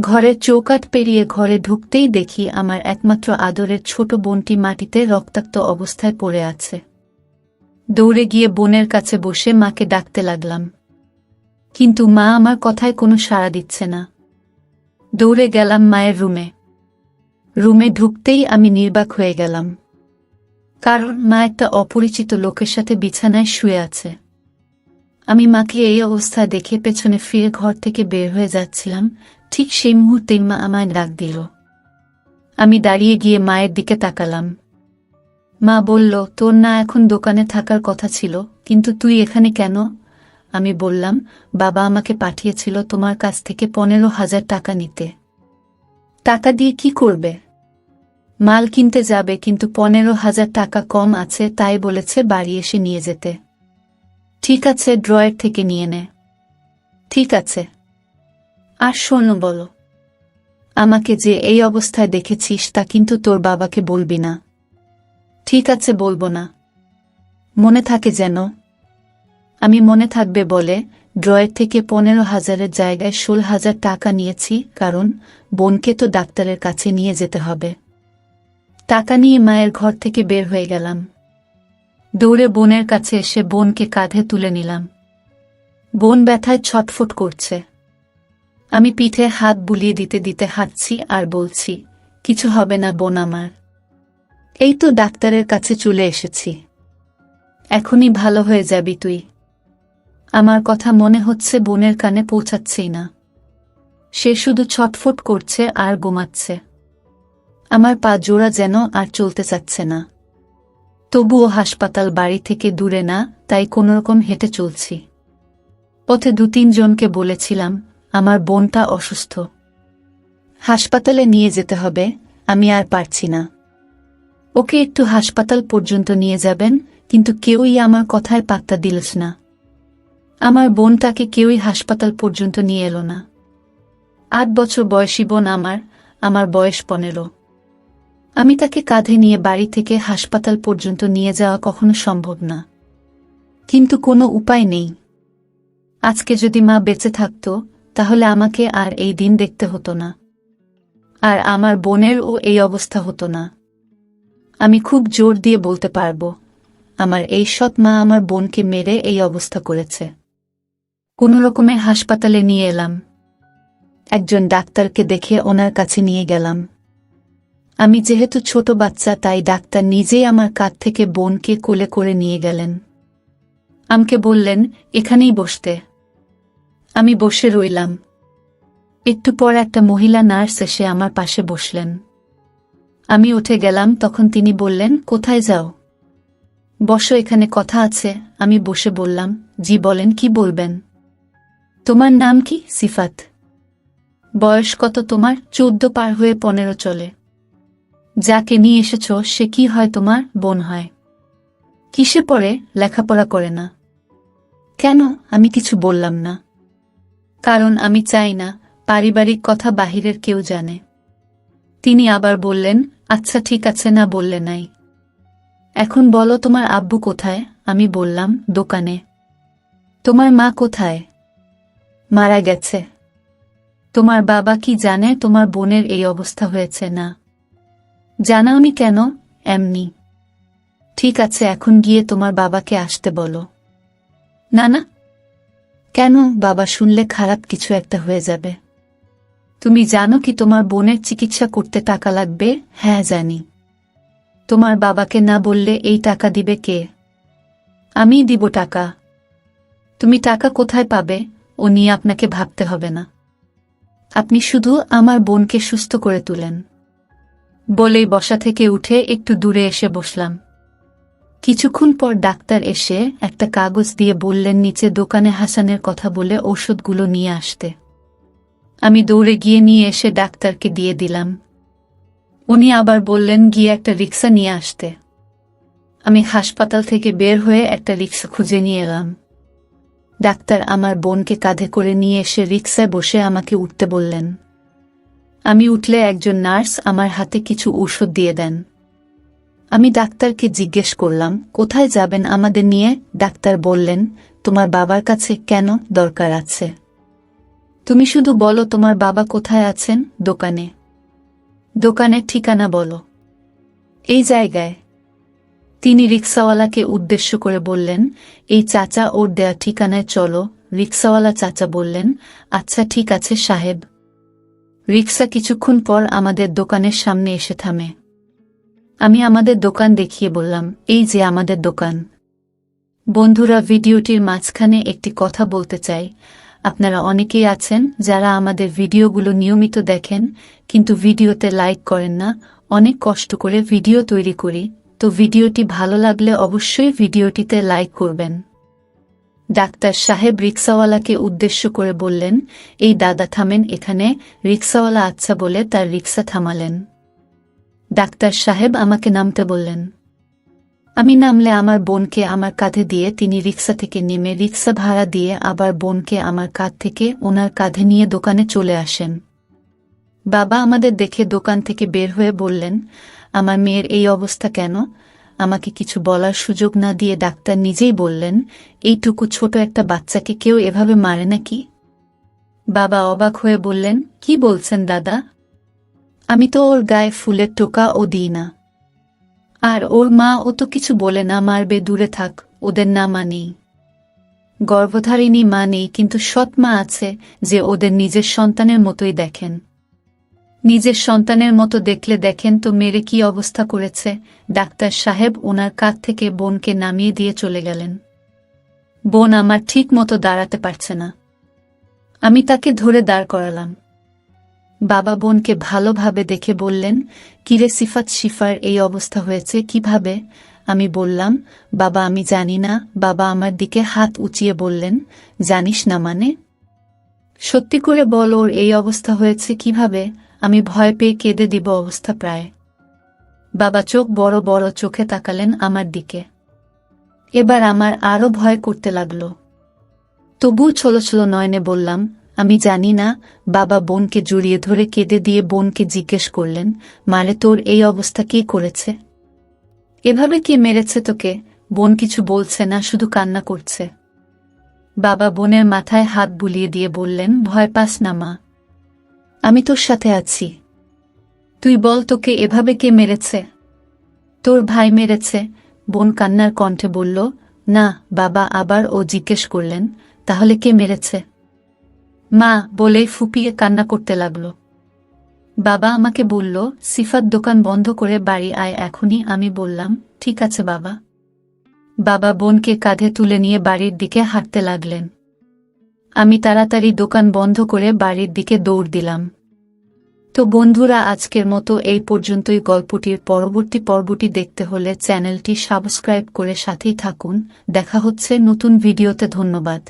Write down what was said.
ঘরের চৌকাট পেরিয়ে ঘরে ঢুকতেই দেখি আমার একমাত্র আদরের ছোট বোনটি মাটিতে রক্তাক্ত অবস্থায় পড়ে আছে। দৌড়ে গিয়ে বোনের কাছে বসে মাকে ডাকতে লাগলাম। কিন্তু মা আমার কথায় কোনো সাড়া দিচ্ছে না। দৌড়ে গেলাম মায়ের রুমে। রুমে ঢুকতেই আমি নির্বাক হয়ে গেলাম। কারণ মা একটা অপরিচিত লোকের সাথে বিছানায় শুয়ে আছে। আমি মাকে এই অবস্থা দেখে পেছনে ফিরে ঘর থেকে বের হয়ে যাচ্ছিলাম ঠিক সেই মুহূর্তেই মা আমায় ডাক দিল। আমি দাঁড়িয়ে গিয়ে মায়ের দিকে তাকালাম। মা বলল, তোর না এখন দোকানে থাকার কথা ছিল, কিন্তু তুই এখানে কেন? আমি বললাম, বাবা আমাকে পাঠিয়েছিল তোমার কাছ থেকে পনেরো হাজার টাকা নিতে। টাকা দিয়ে কি করবে? মাল কিনতে যাবে, কিন্তু পনেরো হাজার টাকা কম আছে, তাই বলেছে বাড়ি এসে নিয়ে যেতে। ঠিক আছে, ড্রয়ের থেকে নিয়ে নে। ঠিক আছে। আর শোনো বলো, আমাকে যে এই অবস্থায় দেখেছিস তা কিন্তু তোর বাবাকে বলবি না। ঠিক আছে, বলব না। মনে থাকে যেন আমি মনে থাকবে বলে ড্রয়ের থেকে পনেরো হাজারের জায়গায় ষোল হাজার টাকা নিয়েছি, কারণ বোনকে তো ডাক্তারের কাছে নিয়ে যেতে হবে। টাকা নিয়ে মায়ের ঘর থেকে বের হয়ে গেলাম। দৌড়ে বোনের কাছে এসে বোনকে কাঁধে তুলে নিলাম। বোন ব্যথায় ছটফট করছে। আমি পিঠে হাত বুলিয়ে দিতে দিতে হাঁটছি আর বলছি, কিছু হবে না বোন আমার। এই তো ডাক্তারের কাছে চলে এসেছি। এখনই ভালো হয়ে যাবি তুই। আমার কথা মনে হচ্ছে বোনের কানে পৌঁছাচ্ছেই না। সে শুধু ছটফট করছে আর গোমাচ্ছে আমার পা জোড়া যেন আর চলতে চাচ্ছে না। তবুও হাসপাতাল বাড়ি থেকে দূরে না, তাই কোনোরকম হেঁটে চলছি। পথে দু তিনজনকে বলেছিলাম আমার বোনটা অসুস্থ। হাসপাতালে নিয়ে যেতে হবে, আমি আর পারছি না। ওকে একটু হাসপাতাল পর্যন্ত নিয়ে যাবেন, কিন্তু কেউই আমার কথায় পাত্তা দিলস না। আমার বোনটাকে কেউই হাসপাতাল পর্যন্ত নিয়ে এলো না। আট বছর বয়সী বোন আমার আমার বয়স পনেরো। আমি তাকে কাঁধে নিয়ে বাড়ি থেকে হাসপাতাল পর্যন্ত নিয়ে যাওয়া কখনো সম্ভব না। কিন্তু কোনো উপায় নেই। আজকে যদি মা বেঁচে থাকত তাহলে আমাকে আর এই দিন দেখতে হতো না। আর আমার বোনেরও এই অবস্থা হতো না। আমি খুব জোর দিয়ে বলতে পারব, আমার এই সৎ মা আমার বোনকে মেরে এই অবস্থা করেছে। কোনো রকমে হাসপাতালে নিয়ে এলাম। একজন ডাক্তারকে দেখে ওনার কাছে নিয়ে গেলাম। আমি যেহেতু ছোট বাচ্চা, তাই ডাক্তার নিজেই আমার কাছ থেকে বোনকে কোলে করে নিয়ে গেলেন। আমাকে বললেন, এখানেই বসতে। আমি বসে রইলাম। একটু পর একটা মহিলা নার্স এসে আমার পাশে বসলেন। আমি উঠে গেলাম, তখন তিনি বললেন, কোথায় যাও? বসো, এখানে কথা আছে। আমি বসে বললাম, জি, বলেন, কি বলবেন? তোমার নাম কি? সিফাত। বয়স কত তোমার? চৌদ্দ পার হয়ে পনেরো চলে। যাকে নিয়ে এসেছ, সে কি হয় তোমার? বোন হয়। কিসে পড়ে? লেখাপড়া করে না। কেন? আমি কিছু বললাম না। কারণ আমি চাই না পারিবারিক কথা বাহিরের কেউ জানে। তিনি আবার বললেন আচ্ছা ঠিক আছে, না বললে নাই। এখন বলো, তোমার আব্বু কোথায়? আমি বললাম, দোকানে। তোমার মা কোথায়? মারা গেছে। তোমার বাবা কি জানে? তোমার বোনের এই অবস্থা হয়েছে না। জানাওনি কেন? এমনি। ঠিক আছে, এখন গিয়ে তোমার বাবাকে আসতে বলো। না না কেন বাবা শুনলে খারাপ কিছু একটা হয়ে যাবে? তুমি জানো কি তোমার বোনের চিকিৎসা করতে টাকা লাগবে? হ্যাঁ জানি। তোমার বাবাকে না বললে এই টাকা দিবে কে? আমি দিব টাকা। তুমি টাকা কোথায় পাবে? ও নিয়ে আপনাকে ভাবতে হবে না। আপনি শুধু আমার বোনকে সুস্থ করে তুলেন। বলেই বসা থেকে উঠে একটু দূরে এসে বসলাম। কিছুক্ষণ পর ডাক্তার এসে একটা কাগজ দিয়ে বললেন, নিচে দোকানে হাসানের কথা বলে ঔষধগুলো নিয়ে আসতে। আমি দৌড়ে গিয়ে নিয়ে এসে ডাক্তারকে দিয়ে দিলাম। উনি আবার বললেন, গিয়ে একটা রিক্সা নিয়ে আসতে। আমি হাসপাতাল থেকে বের হয়ে একটা রিক্সা খুঁজে নিয়ে এলাম। ডাক্তার আমার বোনকে কাঁধে করে নিয়ে এসে রিক্সায় বসে আমাকে উঠতে বললেন। আমি উঠলে একজন নার্স আমার হাতে কিছু ঔষধ দিয়ে দেন। আমি ডাক্তারকে জিজ্ঞেস করলাম, কোথায় যাবেন আমাদের নিয়ে? ডাক্তার বললেন, তোমার বাবার কাছে কেন দরকার আছে? তুমি শুধু বলো তোমার বাবা কোথায় আছেন? দোকানে। দোকানের ঠিকানা বলো। এই জায়গায়। তিনি রিক্সাওয়ালাকে উদ্দেশ্য করে বললেন, এই চাচা ওর দেয়া ঠিকানায় চলো। রিক্সাওয়ালা চাচা বললেন আচ্ছা ঠিক আছে, সাহেব। রিক্সা কিছুক্ষণ পর আমাদের দোকানের সামনে এসে থামে। আমি আমাদের দোকান দেখিয়ে বললাম, এই যে আমাদের দোকান। বন্ধুরা, ভিডিওটির মাঝখানে একটি কথা বলতে চাই। আপনারা অনেকেই আছেন যারা আমাদের ভিডিওগুলো নিয়মিত দেখেন, কিন্তু ভিডিওতে লাইক করেন না। অনেক কষ্ট করে ভিডিও তৈরি করি। তো ভিডিওটি ভালো লাগলে অবশ্যই ভিডিওটিতে লাইক করবেন। ডাক্তার সাহেব রিক্সাওয়ালাকে উদ্দেশ্য করে বললেন, এই দাদা থামেন এখানে, রিক্সাওয়ালা আচ্ছা বলে তার রিক্সা থামালেন। ডাক্তার সাহেব আমাকে নামতে বললেন। আমি নামলে আমার বোনকে আমার কাঁধে দিয়ে তিনি রিক্সা থেকে নেমে রিক্সা ভাড়া দিয়ে আবার বোনকে আমার কাঁধ থেকে ওনার কাঁধে নিয়ে দোকানে চলে আসেন। বাবা আমাদের দেখে দোকান থেকে বের হয়ে বললেন, আমার মেয়ের এই অবস্থা কেন? আমাকে কিছু বলার সুযোগ না দিয়ে ডাক্তার নিজেই বললেন, এইটুকু ছোট একটা বাচ্চাকে কেউ এভাবে মারে নাকি? বাবা অবাক হয়ে বললেন, কি বলছেন দাদা? আমি তো ওর গায়ে ফুলের টোকা ও দিই না। আর ওর মা ও তো কিছু বলে না, মারবে, দূরে থাক, ওদের না মা নেই। গর্ভধারিণী মা নেই, কিন্তু সৎ মা আছে যে ওদের নিজের সন্তানের মতোই দেখেন। নিজের সন্তানের মতো দেখলে দেখেন তো মেরে কি অবস্থা করেছে, ডাক্তার সাহেব ওনার কাছ থেকে বোনকে নামিয়ে দিয়ে চলে গেলেন। বোন আমার ঠিক মতো দাঁড়াতে পারছে না। আমি তাকে ধরে দাঁড় করালাম। বাবা বোনকে ভালোভাবে দেখে বললেন, কিরে সিফাত শিফার, এই অবস্থা হয়েছে কীভাবে? আমি বললাম, বাবা, আমি জানি না। বাবা আমার দিকে হাত উঁচিয়ে বললেন, জানিস না মানে? সত্যি করে বল ওর এই অবস্থা হয়েছে কীভাবে? আমি ভয় পেয়ে কেঁদে দিব অবস্থা প্রায়। বাবা চোখ বড় বড় চোখে তাকালেন আমার দিকে। এবার আমার আরও ভয় করতে লাগল। তবু ছোলো ছোলো নয়নে বললাম আমি জানি না, বাবা বোনকে জড়িয়ে ধরে কেঁদে দিয়ে বোনকে জিজ্ঞেস করলেন, মারে তোর এই অবস্থা কে করেছে? এভাবে কে মেরেছে তোকে? বোন কিছু বলছে না, শুধু কান্না করছে। বাবা বোনের মাথায় হাত বুলিয়ে দিয়ে বললেন, ভয় পাস না মা। আমি তোর সাথে আছি। তুই বল তোকে এভাবে কে মেরেছে? তোর ভাই মেরেছে। বোন কান্নার কণ্ঠে বলল, না, বাবা আবার ও জিজ্ঞেস করলেন, তাহলে কে মেরেছে? মা, বলেই ফুপিয়ে কান্না করতে লাগল। বাবা আমাকে বলল, সিফাত দোকান বন্ধ করে বাড়ি আয়, এখনই আমি বললাম, ঠিক আছে বাবা। বাবা বোনকে কাঁধে তুলে নিয়ে বাড়ির দিকে হাঁটতে লাগলেন। আমি তাড়াতাড়ি দোকান বন্ধ করে বাড়ির দিকে দৌড় দিলাম। তো বন্ধুরা, আজকের মতো এই পর্যন্তই। গল্পটির পরবর্তী পর্বটি দেখতে হলে চ্যানেলটি সাবস্ক্রাইব করে সাথেই থাকুন। দেখা হচ্ছে নতুন ভিডিওতে, ধন্যবাদ।